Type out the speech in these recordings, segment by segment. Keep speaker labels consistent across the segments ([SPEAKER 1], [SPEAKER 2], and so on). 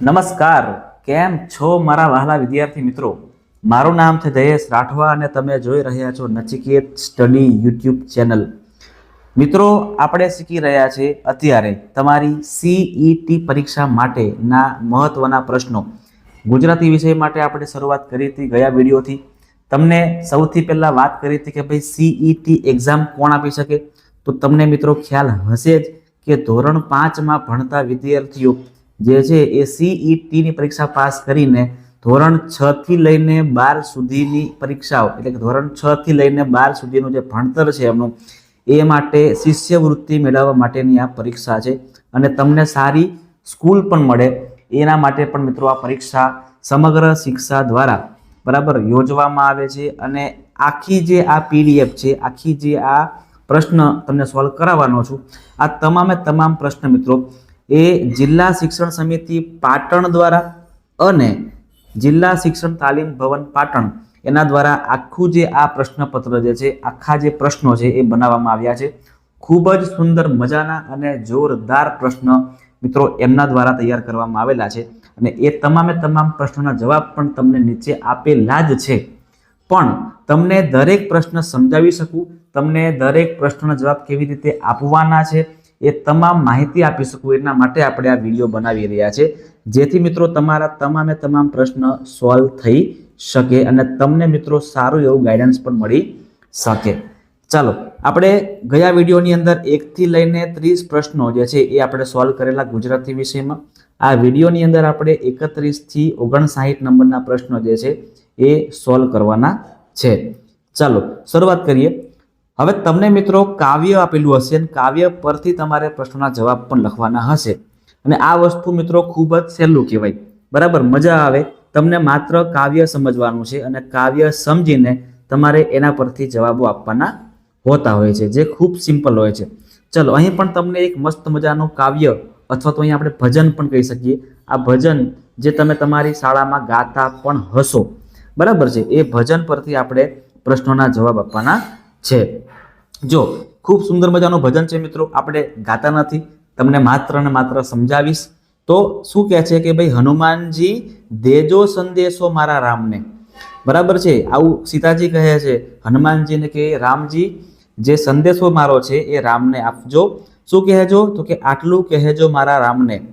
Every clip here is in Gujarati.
[SPEAKER 1] નમસ્કાર, કેમ છો મારા વહાલા વિદ્યાર્થી મિત્રો? મારું નામ છે જયેશ રાઠવા અને તમે જોઈ રહ્યા છો નચિકેત સ્ટડી યુટ્યુબ ચેનલ. મિત્રો, આપણે શીખી રહ્યા છે અત્યારે તમારી સીઈટી પરીક્ષા માટેના મહત્વના પ્રશ્નો. ગુજરાતી વિષય માટે આપણે શરૂઆત કરી હતી ગયા વિડીયોથી. તમને સૌથી પહેલાં વાત કરી હતી કે ભાઈ સીઈટી એક્ઝામ કોણ આપી શકે? તો તમને મિત્રો ખ્યાલ હશે જ કે ધોરણ પાંચમાં ભણતા વિદ્યાર્થીઓ જે છે એ સીઈટીની પરીક્ષા પાસ કરીને ધોરણ છ થી લઈને બાર સુધીની પરીક્ષાઓ, એટલે કે ધોરણ છ થી લઈને બાર સુધીનું જે ભણતર છે એમનું, એ માટે શિષ્યવૃત્તિ મેળવવા માટેની આ પરીક્ષા છે. અને તમને સારી સ્કૂલ પણ મળે. એના માટે પણ મિત્રો આ પરીક્ષા સમગ્ર શિક્ષા દ્વારા બરાબર યોજવામાં આવે છે. અને આખી જે આ પીડીએફ છે, આખી જે આ પ્રશ્ન તમને સોલ્વ કરાવવાનો છું. આ તમામે તમામ પ્રશ્ન મિત્રો એ જિલ્લા શિક્ષણ સમિતિ પાટણ દ્વારા અને જિલ્લા શિક્ષણ તાલીમ ભવન પાટણ એના દ્વારા આખું જે આ પ્રશ્નપત્ર જે છે, આખા જે પ્રશ્નો છે એ બનાવવામાં આવ્યા છે. ખૂબ જ સુંદર મજાના અને જોરદાર પ્રશ્ન મિત્રો એમના દ્વારા તૈયાર કરવામાં આવેલા છે અને એ તમામે તમામ પ્રશ્નોના જવાબ પણ તમને નીચે આપેલા જ છે. પણ તમને દરેક પ્રશ્ન સમજાવી શકું, તમને દરેક પ્રશ્નના જવાબ કેવી રીતે આપવાના છે એ તમામ માહિતી આપી શકું એના માટે આપણે આ વીડિયો બનાવી રહ્યા છે. જેથી મિત્રો તમારા તમામે તમામ પ્રશ્ન સોલ્વ થઈ શકે અને તમને મિત્રો સારું એવું ગાઈડન્સ પણ મળી શકે. ચાલો, આપણે ગયા વિડીયોની અંદર એકથી લઈને ત્રીસ પ્રશ્નો જે છે એ આપણે સોલ્વ કરેલા ગુજરાતી વિષયમાં. આ વિડીયોની અંદર આપણે એકત્રીસથી ઓગણસાઠ નંબરના પ્રશ્નો જે છે એ સોલ્વ કરવાના છે. ચાલો, શરૂઆત કરીએ. હવે તમને મિત્રો કાવ્ય આપેલું હશે અને કાવ્ય પરથી તમારે પ્રશ્નોના જવાબ પણ લખવાના હશે. અને આ વસ્તુ મિત્રો ખૂબ જ સહેલું કહેવાય. બરાબર? મજા આવે. તમને માત્ર કાવ્ય સમજવાનું છે અને કાવ્ય સમજીને તમારે એના પરથી જવાબો આપવાના હોતા હોય છે, જે ખૂબ સિમ્પલ હોય છે. ચલો, અહીં પણ તમને એક મસ્ત મજાનું કાવ્ય અથવા તો અહીં આપણે ભજન પણ કહી શકીએ. આ ભજન જે તમે તમારી શાળામાં ગાતા પણ હશો. બરાબર છે? એ ભજન પરથી આપણે પ્રશ્નોના જવાબ આપવાના છે. જો, ખૂબ સુંદર મજાનું ભજન છે મિત્રો, આપણે ગાતા નથી, તમને માત્ર ને માત્ર સમજાવીશ. તો શું કહે છે કે ભાઈ, હનુમાનજી, દેજો સંદેશો મારા રામને. બરાબર છે? આવું સીતાજી કહે છે, હનુમાનજીને કે, રામજી, જે સંદેશો મારો છે, એ રામને આપજો. શું કહેજો? તો કે, આટલું કહેજો મારા રામને.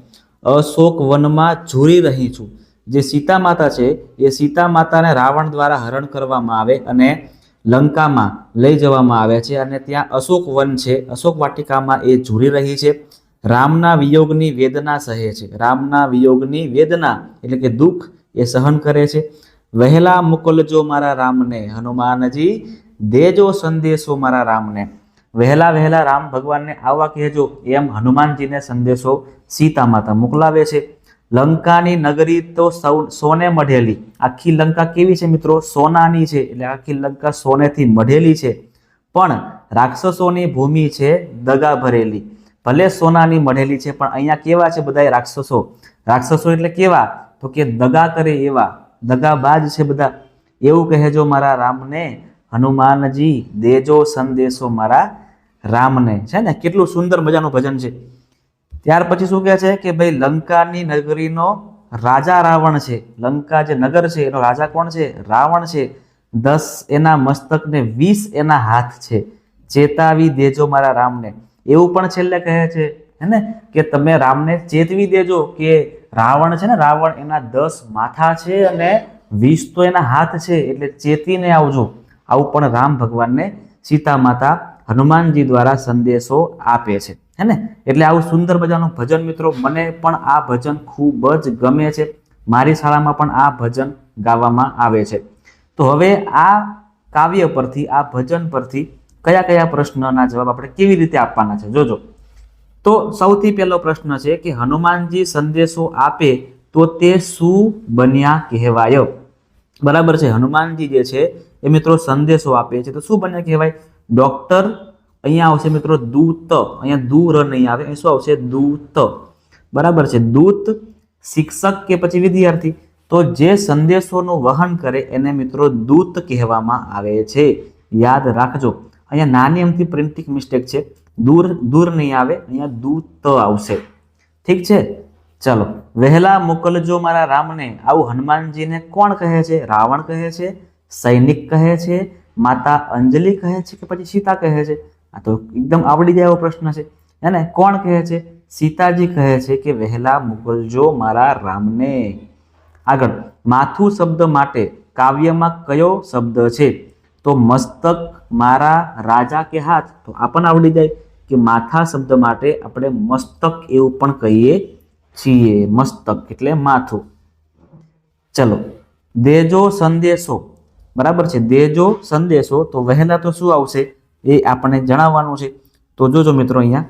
[SPEAKER 1] અશોક વનમાં ઝૂરી રહી છું. જે સીતા માતા છે, એ સીતા માતાને રાવણ દ્વારા હરણ કરવામાં આવે અને લંકામાં લઈ જવામાં આવ્યા છે અને ત્યાં અશોક વન છે. અશોક વાટિકામાં એ ઝૂરી રહી છે. રામના વિયોગની વેદના સહે છે. રામના વિયોગની વેદના એટલે કે દુઃખ એ સહન કરે છે. વહેલા મોકલજો મારા રામને. હનુમાનજી, દેજો સંદેશો મારા રામને. વહેલા વહેલા રામ ભગવાનને આવવા કહેજો. એમ હનુમાનજીને સંદેશો સીતા માતા મોકલાવે છે. લંકાની નગરી તો સૌ સોને મઢેલી. આખી લંકા કેવી છે મિત્રો? સોનાની છે. એટલે આખી લંકા સોનેથી મઢેલી છે. પણ રાક્ષસોની ભૂમિ છે દગા ભરેલી. ભલે સોનાની મઢેલી છે, પણ અહીંયા કેવા છે બધા રાક્ષસો? રાક્ષસો એટલે કેવા? તો કે દગા કરે એવા. દગાબાજ છે બધા. એવું કહેજો મારા રામને, હનુમાનજી, દેજો સંદેશો મારા રામને. છે ને? કેટલું સુંદર મજાનું ભજન છે. ત્યાર પછી શું કહે છે કે ભાઈ લંકાની નગરીનો રાજા રાવણ છે. લંકા જે નગર છે, એનો રાજા કોણ છે? રાવણ છે. દસ એના મસ્તક ને વીસ એના હાથ છે. ચેતાવી દેજો મારા રામને. એવું પણ છેલ્લે કહે છે, હે ને? કે તમે રામને ચેતવી દેજો કે રાવણ છે ને, રાવણ એના દસ માથા છે અને વીસ તો એના હાથ છે. એટલે ચેતીને આવજો. આવું પણ રામ ભગવાનને સીતા માતા હનુમાનજી દ્વારા સંદેશો આપે છે, હે ને? એટલે આવું સુંદર મજાનું ભજન મિત્રો, મને પણ આ ભજન ખૂબ જ ગમે છે. મારી શાળામાં પણ આ ભજન ગાવામાં આવે છે. તો હવે આ કાવ્ય પરથી, આ ભજન પરથી કયા કયા પ્રશ્નના જવાબ આપણે કેવી રીતે આપવાના છે? જોજો. તો સૌથી પહેલો પ્રશ્ન છે કે હનુમાનજી સંદેશો આપે તો તે શું બન્યા કહેવાય? બરાબર છે. હનુમાનજી જે છે એ મિત્રો સંદેશો આપે છે. તો શું બન્યા કહેવાય? ડોક્ટર, અહીંયા આવશે મિત્રો દૂત, અહીંયા દૂર નહીં આવે, અહીં શું આવશે? દૂત. બરાબર છે, દૂત, શિક્ષક કે પછી વિદ્યાર્થી. તો જે સંદેશોનું વહન કરે એને મિત્રો દૂત કહેવામાં આવે છે. યાદ રાખજો, અહીંયા નાની અમથી પ્રિન્ટિંગ મિસ્ટેક છે. દૂર દૂર નહીં આવે, અહીંયા દૂત આવશે. ઠીક છે? ચલો, વહેલા મોકલજો મારા રામને. આવું હનુમાનજીને કોણ કહે છે? રાવણ કહે છે, સૈનિક કહે છે માતા અંજલિ કહે છે કે પછી સીતા કહે છે? આ તો એકદમ આવડી જાય એવો પ્રશ્ન છે. એને કોણ કહે છે? સીતાજી કહે છે કે, વહેલા મોકલજો મારા રામને. આગળ, માથું શબ્દ માટે કાવ્યમાં કયો શબ્દ છે? તો, મસ્તક મારા રાજા કે હાથ. તો આ પણ આવડી જાય કે, માથા શબ્દ માટે આપણે મસ્તક એવું પણ કહીએ છીએ. મસ્તક એટલે માથું. ચલો, દેજો સંદેશો. બરાબર છે? દેજો, સંદેશો, તો વહેલા તો શું આવશે? એ આપણને જણાવવાનું છે. તો જોજો મિત્રો અહીંયા.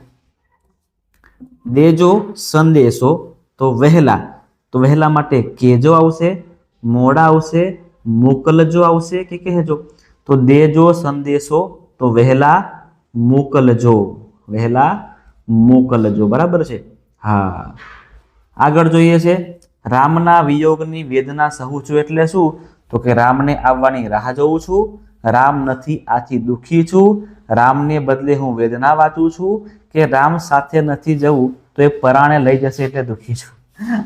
[SPEAKER 1] દેજો, સંદેશો, તો વહેલા. તો વહેલા માટે કેજો આવશે, મોડા આવશે, મોકલજો આવશે કે કહેજો? તો દેજો, સંદેશો, તો વહેલા મોકલજો. વહેલા મોકલજો. બરાબર છે? હા. આગળ જોઈએ છે. રામના વિયોગની વેદના સહુ છું એટલે શું? તો કે રામને આવવાની રાહ જોઉં છું, રામ નથી આથી દુઃખી છું, રામને બદલે હું વેદના વાંચું છું, કે રામ સાથે નથી જવું તો એ પરાણે લઈ જશે એટલે દુઃખી છું.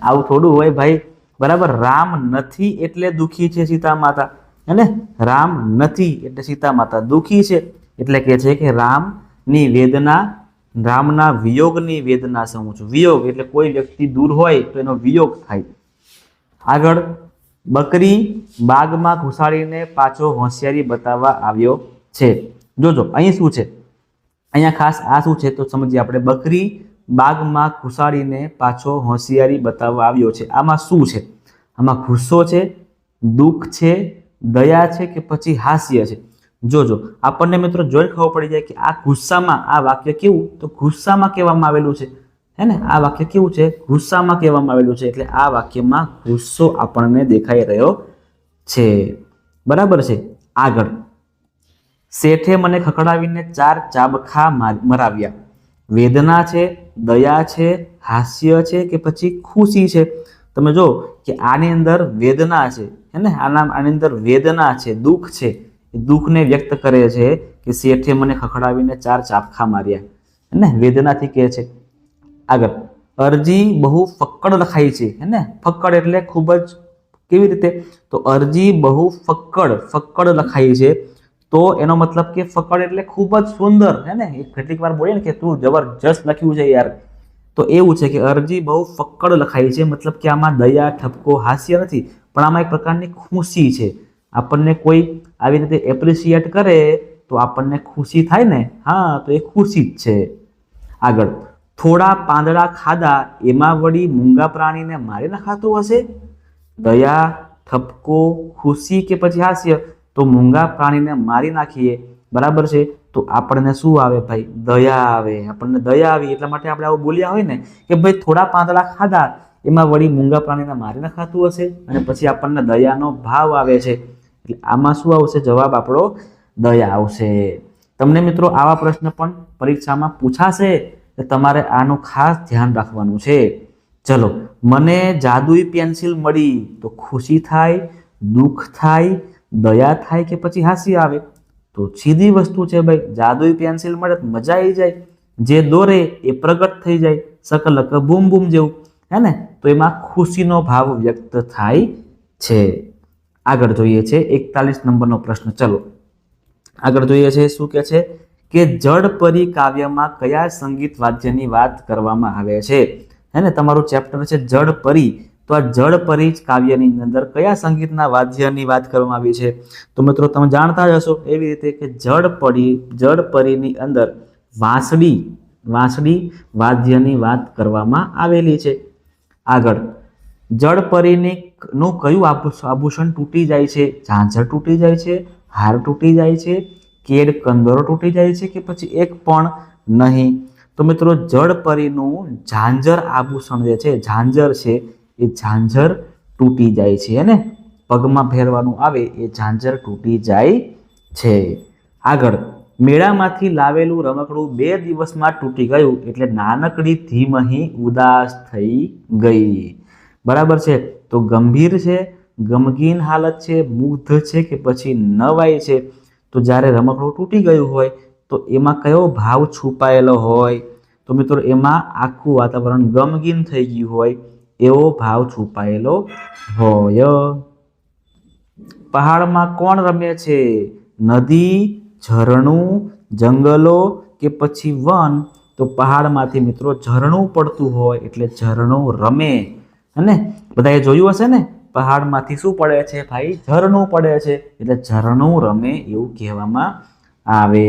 [SPEAKER 1] આવું થોડું હોય ભાઈ. બરાબર, રામ નથી એટલે દુઃખી છે સીતા માતા હે રામ નથી એટલે સીતા માતા દુઃખી છે. એટલે કે છે કે રામની વેદના, રામના વિયોગની વેદના સમું છું. વિયોગ એટલે કોઈ વ્યક્તિ દૂર હોય તો એનો વિયોગ થાય. આગળ બકરી બાગમાં ઘુસાડીને પાછો હોશિયારી બતાવવા આવ્યો છે. જોજો, અહીં શું છે? અહીંયા ખાસ આ શું છે તો સમજીએ આપણે. બકરી બાગમાં ઘુસાડીને પાછો હોશિયારી બતાવવા આવ્યો છે. આમાં શું છે? આમાં ગુસ્સો છે, દુઃખ છે, દયા છે કે પછી હાસ્ય છે? જોજો, આપણને મિત્રો જોઈને ખબર પડી જાય કે આ ગુસ્સામાં આ વાક્ય કેવું? તો ગુસ્સામાં કહેવામાં આવેલું છે. હે ને આ વાક્ય કેવું છે? ગુસ્સામાં કહેવામાં આવેલું છે એટલે આ વાક્યમાં ગુસ્સો આપણને દેખાઈ રહ્યો છે. બરાબર છે? આગળ. શેઠે મને ખખડાવીને ચાર ચાબખા માર- મરાવ્યા. વેદના છે, દયા છે, હાસ્ય છે કે પછી ખુશી છે? તમે જો કે આની અંદર વેદના છે. હે ને આના, આની અંદર વેદના છે, દુઃખ છે. દુઃખને વ્યક્ત કરે છે કે શેઠે મને ખખડાવીને ચાર ચાબખા માર્યા. હે ને વેદનાથી કહે છે. આગળ. અરજી બહુ ફક્કડ લખાઈ છે, હે ને? ફક્કડ એટલે ખૂબ જ કેવી રીતે? તો અરજી બહુ ફક્કડ ફક્કડ લખાઈ છે. તો એનો મતલબ કે ફક્કડ એટલે ખૂબ જ સુંદર, હે ને? એ કેટલીક વાર બોલીએ ને કે તું જબરજસ્ત લખ્યું છે યાર. તો એવું છે કે અરજી બહુ ફક્કડ લખાઈ છે, મતલબ કે આમાં દયા, ઠપકો, હાસ્ય નથી, પણ આમાં એક પ્રકારની ખુશી છે. આપણને કોઈ આવી રીતે એપ્રિશિએટ કરે તો આપણને ખુશી થાય ને? હા, તો એ ખુશી જ છે. આગળ. થોડા પાંદડા ખાધા, એમાં વળી મૂંગા પ્રાણીને મારી નખાતું હશે? દયા, ઠપકો, ખુશી કે પછી હાસ્ય? તો મૂંગા પ્રાણીને મારી નાખીએ. બરાબર છે? તો આપણને શું આવે ભાઈ? દયા આવે. આપણને દયા આવી. એટલા માટે આપણે આવું બોલ્યા હોય ને કે ભાઈ થોડા પાંદડા ખાધા, એમાં વળી મૂંગા પ્રાણીને મારી નખાતું હશે? અને પછી આપણને દયાનો ભાવ આવે છે. એટલે આમાં શું આવશે? જવાબ આપણો દયા આવશે. તમને મિત્રો આવા પ્રશ્ન પણ પરીક્ષામાં પૂછાશે. તો તમારે આનું ખાસ ધ્યાન રાખવાનું છે. ચલો, મને જાદુઈ પેન્સિલ મળી તો ખુશી થાય, દુઃખ થાય, દયા થાય કે પછી હાસી આવે? તો સીધી વસ્તુ છે ભાઈ, જાદુઈ પેન્સિલ મળે તો મજા આવી જાય. જે દોરે એ પ્રગટ થઈ જાય સકલક બૂમ બૂમ જેવું. હે ને? તો એમાં ખુશીનો ભાવ વ્યક્ત થાય છે. આગળ જોઈએ છે એકતાલીસ નંબરનો પ્રશ્ન. ચલો, આગળ જોઈએ છે શું કે છે? કે જડપરી કાવ્યમાં કયા સંગીત વાદ્યની વાત કરવામાં આવે છે? હે તમારું ચેપ્ટર છે જડપરી તો આ જડપરી પરી કાવ્યની અંદર કયા સંગીતના વાદ્યની વાત કરવામાં આવી છે? તો મિત્રો, તમે જાણતા જ હશો એવી રીતે કે જડપરી જડપરીની અંદર વાંસળી વાંસળી વાદ્યની વાત કરવામાં આવેલી છે. આગળ જળપરીની નું કયું આભૂ- આભૂષણ તૂટી જાય છે? ઝાંઝર તૂટી જાય છે? હાર તૂટી જાય છે? કેડ કંદરો તૂટી જાય છે કે પછી એક પણ નહીં? તો મિત્રો જળપરીનું ઝાંઝર આભૂષણ જે છે, ઝાંઝર છે, એ ઝાંઝર તૂટી જાય છે અને પગમાં ફેરવાનું આવે, એ ઝાંઝર તૂટી જાય છે. આગળ, મેળામાંથી લાવેલું રમકડું બે દિવસમાં તૂટી ગયું એટલે નાનકડી ધીમહી ઉદાસ થઈ ગઈ. બરાબર છે? તો ગંભીર છે, ગમગીન હાલત છે, મુગ્ધ છે કે પછી નવાઈ છે? તો જ્યારે રમકડું તૂટી ગયું હોય, તો એમાં કયો ભાવ છુપાયેલો હોય? તો મિત્રો, એમાં આખું વાતાવરણ ગમગીન થઈ ગયું હોય, એવો ભાવ છુપાયેલો હોય. પહાડમાં કોણ રમે છે? નદી, ઝરણું, જંગલો કે પછી વન? તો પહાડમાંથી મિત્રો, ઝરણું પડતું હોય એટલે ઝરણું રમે. અને બધાએ જોયું હશે ને? પહાડમાંથી શું પડે છે ભાઈ? ઝરણું પડે છે. એટલે ઝરણું રમે એવું કહેવામાં આવે.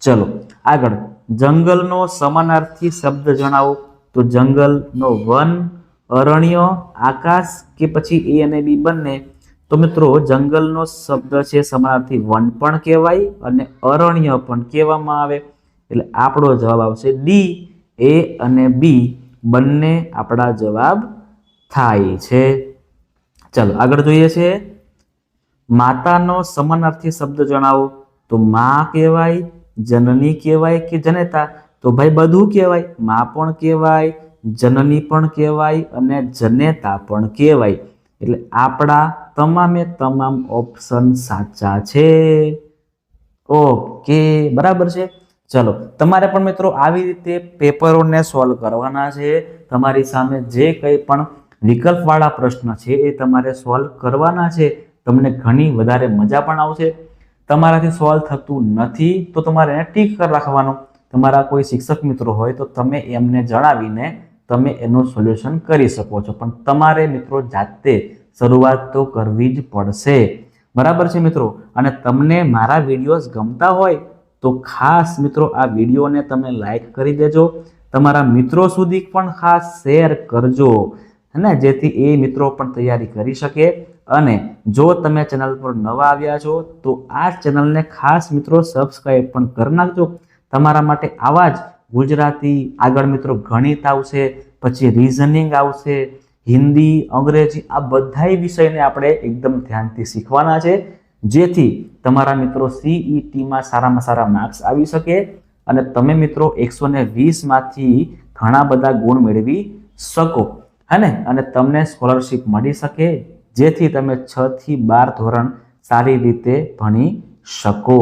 [SPEAKER 1] ચલો, આગળ. જંગલનો સમાનાર્થી શબ્દ જણાવો. તો જંગલનો વન, અરણ્ય, આકાશ કે પછી એ અને બી બંને. તો મિત્રો, જંગલનો શબ્દ છે સમાનાર્થી વન પણ કહેવાય અને અરણ્ય પણ કહેવામાં આવે. એટલે આપણો જવાબ આવશે ડી. એ અને બી બંને આપણા જવાબ થાય છે. ચલો, આગળ જોઈએ છે. માતાનો સમાનાર્થી શબ્દ જણાવો. તો માં કહેવાય, જનની કહેવાય કે જનેતા? તો ભાઈ બધું કહેવાય. માં પણ કહેવાય, જનની પણ કહેવાય અને જનેતા પણ કહેવાય. એટલે આપણા તમામે તમામ ઓપ્શન સાચા છે. ઓકે, બરાબર છે? ચલો, તમારે પણ મિત્રો આવી રીતે પેપરોને સોલ્વ કરવાના છે. તમારી સામે જે કંઈ પણ વિકલ્પવાળા પ્રશ્ન છે એ તમારે સોલ્વ કરવાના છે. તમને ઘણી વધારે મજા પણ આવશે. તમારાથી સોલ્વ થતું નથી તો તમારે એને ટીક કરી રાખવાનું. તમારા કોઈ શિક્ષક મિત્રો હોય તો તમે એમને જણાવીને તમે એનું સોલ્યુશન કરી શકો છો. પણ તમારે મિત્રો જાતે શરૂઆત તો કરવી જ પડશે. બરાબર છે મિત્રો? અને તમને મારા વિડીયોઝ ગમતા હોય તો ખાસ મિત્રો આ વિડીયોને તમે લાઈક કરી દેજો. તમારા મિત્રો સુધી પણ ખાસ શેર કરજો. હે જેથી એ મિત્રો પણ તૈયારી કરી શકે. અને જો તમે ચેનલ પર નવા આવ્યા છો, તો આ ચેનલને ખાસ મિત્રો સબસ્ક્રાઈબ પણ કરી નાખજો. તમારા માટે આવા જ ગુજરાતી આગળ મિત્રો ગણિત આવશે, પછી રિઝનિંગ આવશે, હિન્દી, અંગ્રેજી આ બધાય વિષયને આપણે એકદમ ધ્યાનથી શીખવાના છે. જેથી તમારા મિત્રો સીઈટીમાં સારામાં સારા માર્ક્સ આવી શકે અને તમે મિત્રો એકસો ને વીસમાંથી ઘણા બધા ગુણ મેળવી શકો. હે અને તમને સ્કોલરશીપ મળી શકે, જેથી તમે છ થી બાર ધોરણ સારી રીતે ભણી શકો.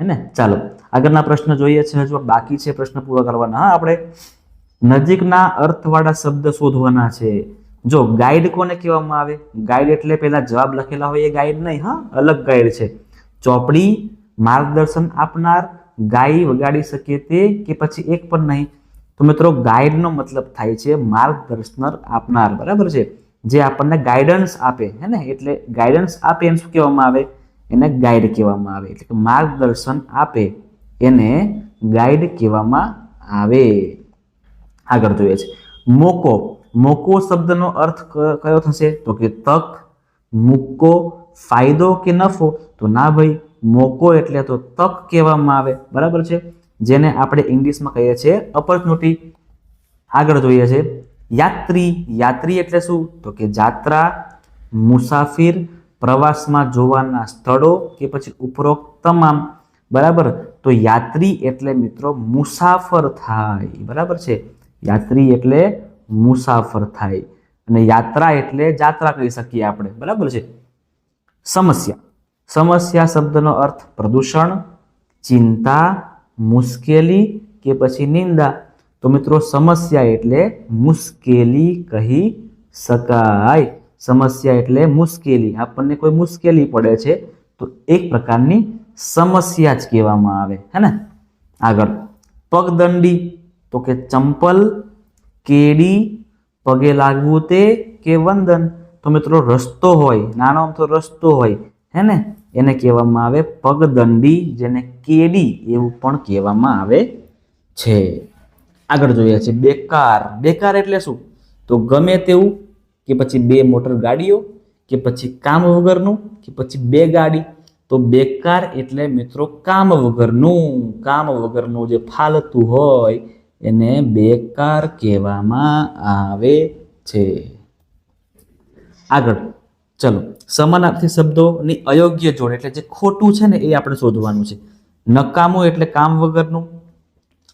[SPEAKER 1] હે ને? ચાલો, આગળના પ્રશ્ન જોઈએ છે. હજુ બાકી છે પ્રશ્ન પૂરા કરવાના. હા, આપણે નજીકના અર્થવાળા શબ્દ શોધવાના છે. જો ગાઈડ કોને કહેવામાં આવે? ગાઈડ એટલે પેલા જવાબ લખેલા હોય, એ ગાઈડ નહીં, હા, અલગ ગાઈડ છે. ચોપડી માર્ગદર્શન આપનાર ગાય વગાડી શકે તે કે પછી એક પણ નહીં? તો મિત્રો ગાઈડનો મતલબ થાય છે માર્ગદર્શનર આપનાર, બરાબર છે? જે આપણને ગાઈડન્સ આપે, હે ને? એટલે ગાઈડન્સ આપે એને શું કહેવામાં આવે? એને ગાઈડ કહેવામાં આવે. એટલે કે માર્ગદર્શન આપે, એને ગાઈડ કહેવામાં આવે. આગળ જોઈએ છે. મોકો. મોકો શબ્દનો અર્થ કયો થશે? તો કે તક, મૂકો, ફાયદો કે નફો? તો ના ભાઈ, મોકો એટલે તો તક કહેવામાં આવે. બરાબર છે? જેને આપણે ઇંગ્લિશમાં કહીએ છીએ ઓપોર્ચ્યુનિટી આગળ જોઈએ છે, યાત્રી. યાત્રી એટલે શું? તો કે જાત્રા, મુસાફિર, પ્રવાસમાં જોવાના સ્થળો કે પછી ઉપરોક્ત તમામ. બરાબર? તો યાત્રી એટલે મિત્રો મુસાફર થાય. બરાબર છે? યાત્રી એટલે મુસાફર થાય. અને યાત્રા એટલે જાત્રા કહી શકીએ આપણે. બરાબર છે? સમસ્યા. સમસ્યા શબ્દનો અર્થ પ્રદૂષણ, ચિંતા મુશ્કેલી કે પછી નિંદા? તો મિત્રો સમસ્યા એટલે મુશ્કેલી કહી શકાય. સમસ્યા એટલે મુશ્કેલી. આપણને કોઈ મુશ્કેલી પડે છે, તો એક પ્રકારની સમસ્યા જ કહેવામાં આવે. હે ને? આગળ. પગદંડી. તો કે ચંપલ, કેડી, પગે લાગવું તે કે વંદન? તો મિત્રો રસ્તો હોય. નાનો અમથો રસ્તો હોય. હે ને? એને કહેવામાં આવે પગદંડી, જેને કેડી એવું પણ કહેવામાં આવે છે. આગળ જોઈએ છે બેકાર. બેકાર એટલે શું? તો ગમે તેવું કે પછી બે મોટર ગાડીઓ, કે પછી કામ વગરનું, કે પછી બે ગાડી, તો બેકાર એટલે મિત્રો કામ વગરનું. કામ વગરનું જે ફાલતું હોય એને બેકાર કહેવામાં આવે છે. આગળ. ચલો, સમાનાર્થી શબ્દોની અયોગ્ય જોડ એટલે જે ખોટું છે ને એ આપણે શોધવાનું છે. નકામું એટલે કામ વગરનું,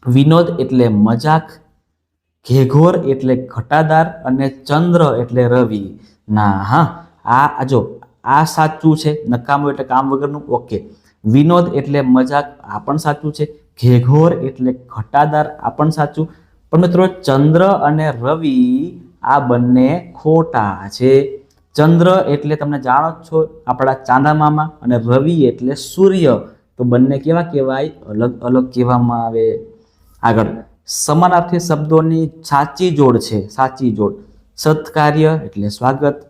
[SPEAKER 1] વિનોદ એટલે મજાક, ઘેઘોર એટલે ઘટાદાર અને ચંદ્ર એટલે રવિ. ના, હા, આ જો, આ સાચું છે, નકામું એટલે કામ વગરનું, ઓકે. વિનોદ એટલે મજાક, આ પણ સાચું છે, ઘેઘોર એટલે ઘટાદાર, આ પણ સાચું. પણ મિત્રો, ચંદ્ર અને રવિ આ બંને ખોટા છે. ચંદ્ર એટલે તમને જાણો જ છો, આપણા ચાંદામામાં અને રવિ એટલે સૂર્ય. તો બંને કેવા કહેવાય? અલગ અલગ કહેવામાં આવે. આગળ. સમાનાર્થી શબ્દોની સાચી જોડ છે, સાચી જોડ. સત્કાર્ય એટલે સ્વાગત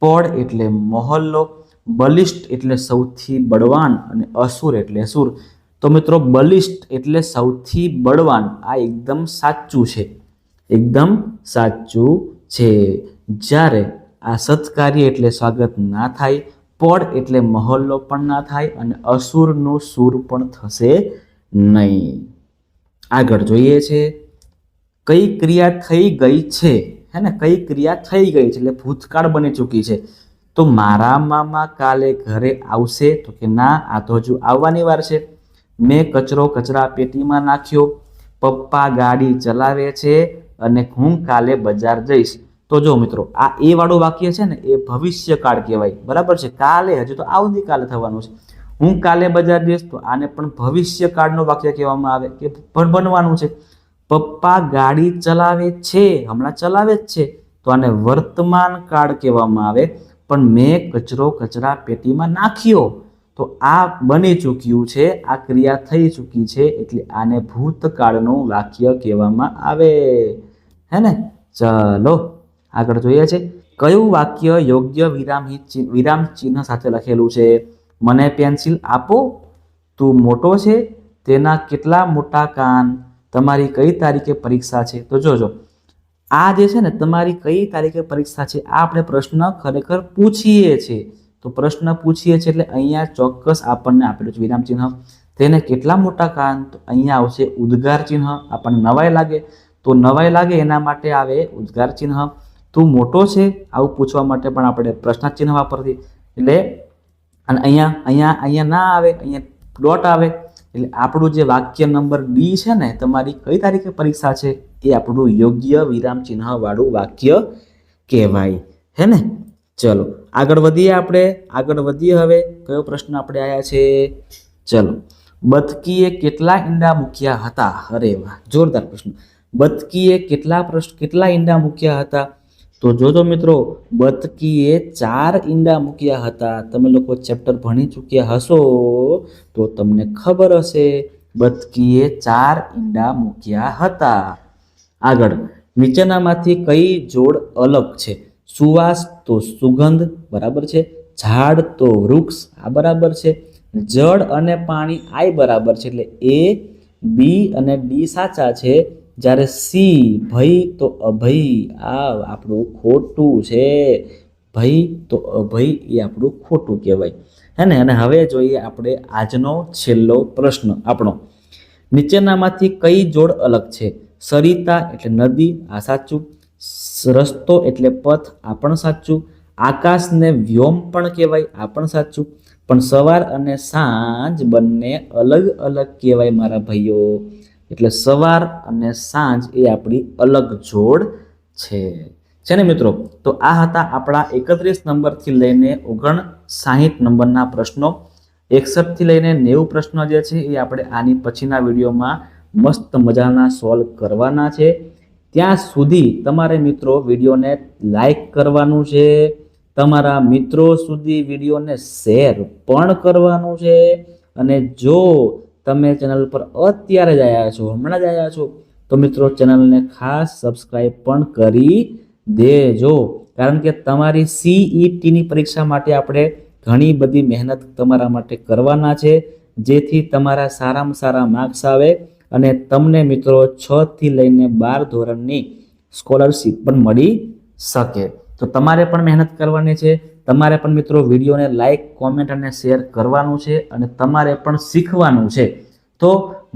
[SPEAKER 1] પડ એટલે મોહલ્લો, બલિષ્ઠ એટલે સૌથી બળવાન અને અસુર એટલે સુર તો મિત્રો, બલિષ્ઠ એટલે સૌથી બળવાન. આ એકદમ સાચું છે. એકદમ સાચું છે. જ્યારે આ સત્કાર્ય એટલે સ્વાગત ના થાય પડ એટલે મહોલ્લો પણ ના થાય અને અસુરનો સુર પણ થશે નહીં. આગળ જોઈએ છે, કઈ ક્રિયા થઈ ગઈ છે? હે ને? કઈ ક્રિયા થઈ ગઈ છે? એટલે ભૂતકાળ બની ચૂકી છે. તો મારા મામા કાલે ઘરે આવશે તો કે ના, આ તો હજુ આવવાની વાર છે. મેં કચરો કચરા પેટીમાં નાખ્યો, પપ્પા ગાડી ચલાવે છે અને હું કાલે બજાર જઈશ. તો જો મિત્રો, આ એ વાળું વાક્ય છે ને, એ ભવિષ્યકાળ કહેવાય. બરાબર છે? કાલે, હજુ તો આવતીકાલે થવાનું છે. હું કાલે બજાર જઈશ તો આને પણ ભવિષ્યકાળનું વાક્ય કહેવામાં આવે કે પણ બનવાનું છે. પપ્પા ગાડી ચલાવે છે, હમણાં ચલાવે જ છે. તો આને વર્તમાન કાળ કહેવામાં આવે. પણ મેં કચરો કચરા પેટીમાં નાખ્યો. તો આ બની ચૂક્યું છે, આ ક્રિયા થઈ ચૂકી છે, એટલે આને ભૂતકાળનું વાક્ય કહેવામાં આવે. હે ને? ચલો. આગળ જોઈએ છે. કયું વાક્ય યોગ્ય વિરામહિત વિરામ ચિહ્ન સાથે લખેલું છે? મને પેન્સિલ આપો. તું મોટો છે. તેના કેટલા મોટા કાન? તમારી કઈ તારીખે પરીક્ષા છે? તો જોજો. આ જે છે ને, તમારી કઈ તારીખે પરીક્ષા છે, આ આપણે પ્રશ્ન ખરેખર પૂછીએ છીએ. તો પ્રશ્ન પૂછીએ છીએ એટલે અહીંયા ચોક્કસ આપણને આપેલું છે વિરામ ચિહ્ન. તેને કેટલા મોટા કાન? તો અહીંયા આવશે ઉદ્ગાર ચિહ્ન. આપણને નવાઈ લાગે. તો નવાઈ લાગે એના માટે આવે ઉદ્ગાર ચિહ્ન. તું મોટો છે, આવું પૂછવા માટે પણ આપણે પ્રશ્ન ચિહ્ન વાપરતી. એટલે અને અહીંયા અહીંયા અહીંયા ના આવે, અહીંયા ડોટ આવે. એટલે આપણું જે વાક્ય નંબર ડી છે ને, તમારી કઈ તારીખે પરીક્ષા છે? એ આપણું યોગ્ય વિરામ ચિહ્ન વાળું વાક્ય કહેવાય. હે ને? ચલો, આગળ વધીએ આપણે. આગળ વધીએ હવે. કયો પ્રશ્ન આપણે આવ્યા છે? ચલો. બતકીએ કેટલા ઈંડા મૂક્યા હતા? અરે વાહ, જોરદાર પ્રશ્ન. બતકીએ કેટલા પ્રશ્ન કેટલા ઈંડા મૂક્યા હતા? તો જોજો મિત્રો, બતકીએ ચાર ઈંડા મૂક્યા હતા. તમે લોકો ચેપ્ટર ભણી ચૂક્યા હશો, તો તમને ખબર હશે, બતકીએ ચાર ઈંડા મૂક્યા હતા. આગળ, નીચેનામાંથી કઈ જોડ અલગ છે? સુવાસ તો સુગંધ, બરાબર છે? ઝાડ તો વૃક્ષ, આ બરાબર છે? જળ અને પાણી આઈ બરાબર છે. એટલે એ, બી અને ડી સાચા છે? જ્યારે સી ભય તો અભય આ આપણું ખોટું છે. ભય તો અભય એ આપણું ખોટું કહેવાય. હે ને? અને હવે જોઈએ આપણે આજનો છેલ્લો પ્રશ્ન આપણો. નીચેનામાંથી કઈ જોડ અલગ છે? સરિતા એટલે નદી, આ સાચું. રસ્તો એટલે પથ, આ પણ સાચું. આકાશને વ્યોમ પણ કહેવાય, આ પણ સાચું. પણ સવાર અને સાંજ બંને અલગ અલગ કહેવાય મારા ભાઈઓ. એટલે સવાર અને સાંજ એ આપણી અલગ જોડ છે. છે ને મિત્રો? તો આ હતા આપણા એકત્રીસ નંબરથી લઈને ઓગણ સાહીઠ નંબરના પ્રશ્નો. એકસઠથી લઈને નેવું પ્રશ્નો જે છે એ આપણે આની પછીના વિડીયોમાં મસ્ત મજાના સોલ્વ કરવાના છે. ત્યાં સુધી તમારે મિત્રો વિડીયોને લાઈક કરવાનું છે. તમારા મિત્રો સુધી વિડીયોને શેર પણ કરવાનું છે. અને જો તમે ચેનલ પર અત્યારે જ આવ્યા છો, હમણાં જ આવ્યા છો, તો મિત્રો ચેનલને ખાસ સબસ્ક્રાઈબ પણ કરી દેજો. કારણ કે તમારી સીઈટીની પરીક્ષા માટે આપણે ઘણી બધી મહેનત તમારા માટે કરવાના છે, જેથી તમારા સારામાં સારા માર્ક્સ આવે અને તમને મિત્રો છથી લઈને બાર ધોરણની સ્કોલરશીપ પણ મળી શકે. તો તમારે પણ મહેનત કરવાની છે તમારે પણ મિત્રો વિડીયોને લાઇક કોમેન્ટ અને શેર કરવાનું છે અને તમારે પણ શીખવાનું છે. તો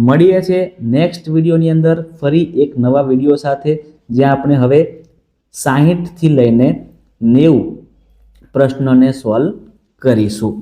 [SPEAKER 1] મળીએ છીએ નેક્સ્ટ વિડીયોની અંદર ફરી એક નવા વીડિયો સાથે, જ્યાં આપણે હવે સાહીઠથી લઈને નેવું પ્રશ્નોને સોલ્વ કરીશું.